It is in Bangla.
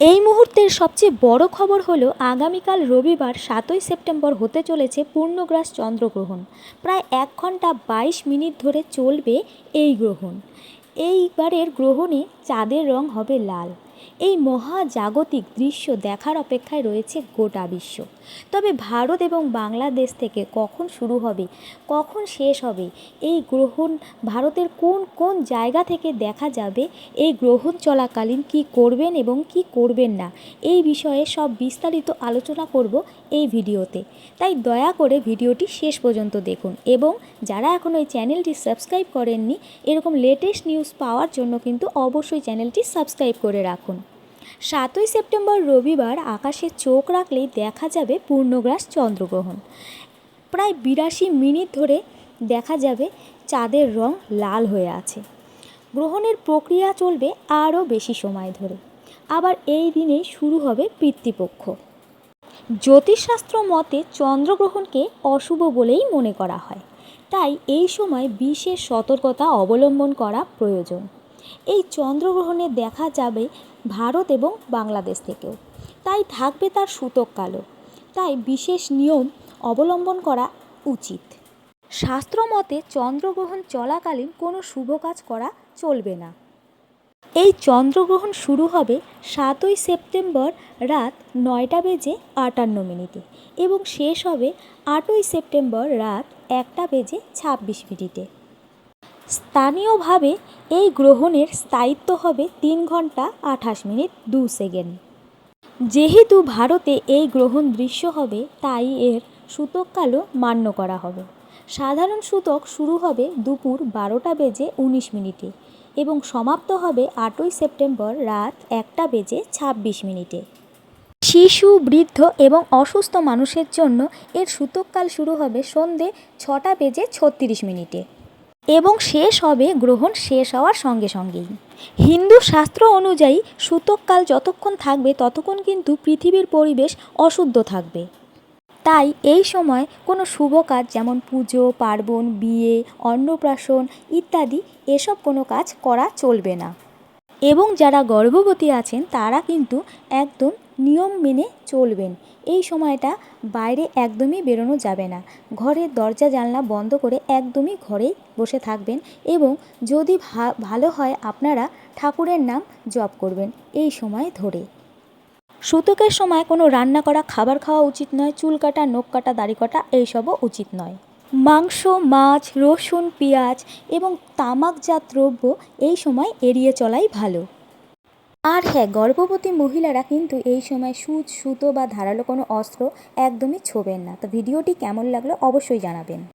এই মুহূর্তের সবচেয়ে বড় খবর হলো আগামীকাল রবিবার সাতই সেপ্টেম্বর হতে চলেছে পূর্ণগ্রাস চন্দ্রগ্রহণ। প্রায় এক ঘণ্টা বাইশ মিনিট ধরে চলবে এই গ্রহণ। এইবারের গ্রহণে চাঁদের রং হবে লাল। এই মহাজাগতিক দৃশ্য দেখার অপেক্ষায় রয়েছে গোটা বিশ্ব। তবে ভারত এবং বাংলাদেশ থেকে কখন শুরু হবে, কখন শেষ হবে, এই গ্রহণ ভারতের কোন কোন জায়গা থেকে দেখা যাবে, এই গ্রহণ চলাকালীন কি করবেন এবং কি করবেন না, এই বিষয়ে সব বিস্তারিত আলোচনা করব এই ভিডিওতে। তাই দয়া করে ভিডিওটি শেষ পর্যন্ত দেখুন এবং যারা এখন ওই চ্যানেলটি সাবস্ক্রাইব করেননি, এরকম লেটেস্ট নিউজ পাওয়ার জন্য কিন্তু অবশ্যই চ্যানেলটি সাবস্ক্রাইব করে রাখুন। সাতই সেপ্টেম্বর রবিবার আকাশে চোখ রাখলেই দেখা যাবে পূর্ণগ্রাস চন্দ্রগ্রহণ। প্রায় বিরাশি মিনিট ধরে দেখা যাবে চাঁদের রং লাল হয়ে আছে। গ্রহণের প্রক্রিয়া চলবে আরও বেশি সময় ধরে। আবার এই দিনেই শুরু হবে পিতৃপক্ষ। জ্যোতিষশাস্ত্র মতে চন্দ্রগ্রহণকে অশুভ বলেই মনে করা হয়। তাই এই সময় বিশেষ সতর্কতা অবলম্বন করা প্রয়োজন। এই চন্দ্রগ্রহণে দেখা যাবে ভারত এবং বাংলাদেশ থেকেও। তাই থাকবে তার সূতক কালো। তাই বিশেষ নিয়ম অবলম্বন করা উচিত। শাস্ত্র মতে চন্দ্রগ্রহণ চলাকালীন কোনো শুভ কাজ করা চলবে না। এই চন্দ্রগ্রহণ শুরু হবে সাতই সেপ্টেম্বর রাত নয়টা বেজে আটান্ন মিনিটে এবং শেষ হবে আটই সেপ্টেম্বর রাত একটা বেজে ছাব্বিশ মিনিটে। স্থানীয়ভাবে এই গ্রহণের স্থায়িত্ব হবে তিন ঘণ্টা আঠাশ মিনিট দু সেকেন্ড। যেহেতু ভারতে এই গ্রহণ দৃশ্য হবে, তাই এর সূতককালও মান্য করা হবে। সাধারণ সূতক শুরু হবে দুপুর বারোটা বেজে উনিশ মিনিটে এবং সমাপ্ত হবে আটই সেপ্টেম্বর রাত একটা বেজে ছাব্বিশ মিনিটে। শিশু, বৃদ্ধ এবং অসুস্থ মানুষের জন্য এর সূতককাল শুরু হবে সন্ধে ছটা বেজে ছত্রিশ মিনিটে। এবং শেষ হবে গ্রহণ শেষ হওয়ার সঙ্গে সঙ্গেই। হিন্দু শাস্ত্র অনুযায়ী সূতককাল যতক্ষণ থাকবে ততক্ষণ কিন্তু পৃথিবীর পরিবেশ অশুদ্ধ থাকবে। তাই এই সময় কোনো শুভ কাজ যেমন পুজো, পার্বণ, বিয়ে, অন্নপ্রাশন ইত্যাদি এসব কোনো কাজ করা চলবে না। এবং যারা গর্ভবতী আছেন তারা কিন্তু একদম নিয়ম মেনে চলবেন। এই সময়টা বাইরে একদমই বেরোনো যাবে না। ঘরের দরজা, জানলা বন্ধ করে একদমই ঘরেই বসে থাকবেন এবং যদি ভালো হয় আপনারা ঠাকুরের নাম জপ করবেন এই সময় ধরে। সূতকের সময় কোনো রান্না করা, খাবার খাওয়া উচিত নয়, চুল কাটা, নখ কাটা, দাড়ি কাটা এইসবও উচিত নয়। মাংস, মাছ, রসুন, পেঁয়াজ এবং তামাকজাত দ্রব্য এই সময় এড়িয়ে চলাই ভালো। আর হ্যাঁ গর্ভবতী মহিলারা কিন্তু এই সময় সুচ, সুতো বা ধারালো কোনো অস্ত্র একদমই ছোবেন না। তো ভিডিওটি কেমন লাগল অবশ্যই জানাবেন।